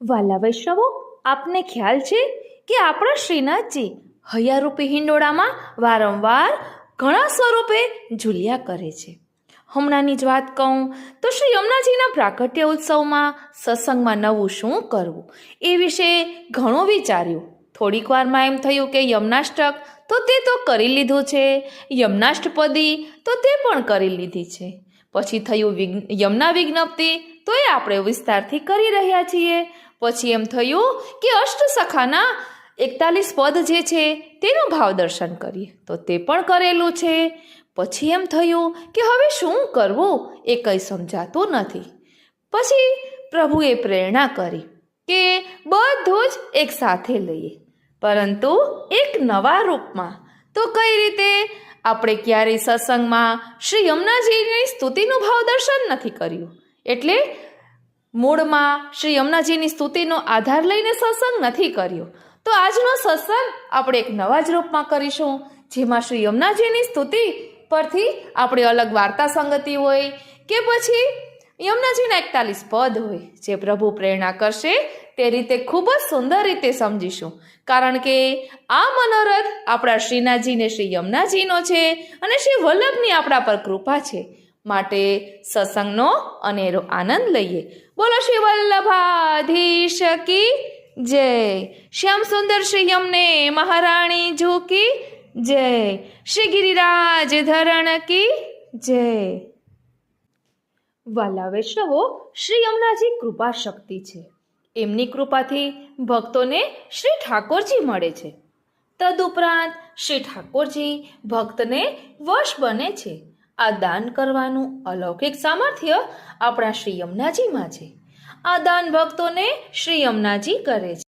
વાલા વૈષ્ણવો, આપને ખ્યાલ છે કે આપણા શ્રીનાથજી હૈયારૂપી હિંડોળામાં વારંવાર ઘણા સ્વરૂપે ઝૂલ્યા કરે છે. હમણાંની જ વાત કહું તો શ્રી યમુનાજીના પ્રાકટ્ય ઉત્સવમાં સત્સંગમાં નવું શું કરવું? એ વિશે ઘણું વિચાર્યું. થોડીક વારમાં એમ થયું કે યમનાષ્ટક તો તે તો કરી લીધું છે, યમનાષ્ટપદી તો તે પણ કરી લીધી છે. પછી થયું યમના વિજ્ઞપ્તિ તો એ આપણે વિસ્તારથી કરી રહ્યા છીએ. પછી એમ થયું કે અષ્ટસખાના એકતાલીસ પદ જે છે, તેનું ભાવ દર્શન કરીએ. તો તે પણ કરેલું છે. પછી એમ થયું કે હવે શું કરવું એ કંઈ સમજાતું નથી. પછી પ્રભુએ પ્રેરણા કરી કે બધું જ એક સાથે લઈએ. પરંતુ એક નવા રૂપમાં. તો કઈ રીતે? આપણે ક્યારેય સત્સંગમાં શ્રી યમુનાજીની સ્તુતિનું ભાવ દર્શન નથી કર્યું. એટલે મૂળમાં શ્રી યમુનાજીની સ્તુતિનો આધાર લઈને સત્સંગ નથી કર્યો. તો આજનો સત્સંગ આપણે એક નવા જ રૂપમાં કરીશું, જેમાં શ્રી યમુનાજીની સ્તુતિ પરથી આપણે અલગ વાર્તા સંગતિ હોય કે પછી યમુનાજીના એકતાલીસ પદ હોય, જે પ્રભુ પ્રેરણા કરશે તે રીતે ખૂબ જ સુંદર રીતે સમજીશું. કારણ કે આ મનોરથ આપણા શ્રીનાથજીને, શ્રી યમુનાજીનો છે અને શ્રી વલ્લભની આપણા પર કૃપા છે. માટે સત્સંગનો અનેરો આનંદ લઈએ. બોલો શ્રી વલ્લભાધીશ કી જય. શ્યામ સુંદર શ્રી યમને મહારાણી ઝૂકી જય. શ્રી ગિરિરાજ ધરણ કી જય. વાલા વૈષ્ણવો, શ્રી યમુનાજી કૃપા શક્તિ છે. એમની કૃપાથી ભક્તોને શ્રી ઠાકોરજી મળે છે. તદુપરાંત શ્રી ઠાકોરજી ભક્તને વશ બને છે. આ દાન કરવાનું અલૌકિક સામર્થ્ય આપણા શ્રી યમુનાજીમાં છે. આ દાન ભક્તોને શ્રી યમુનાજી કરે છે.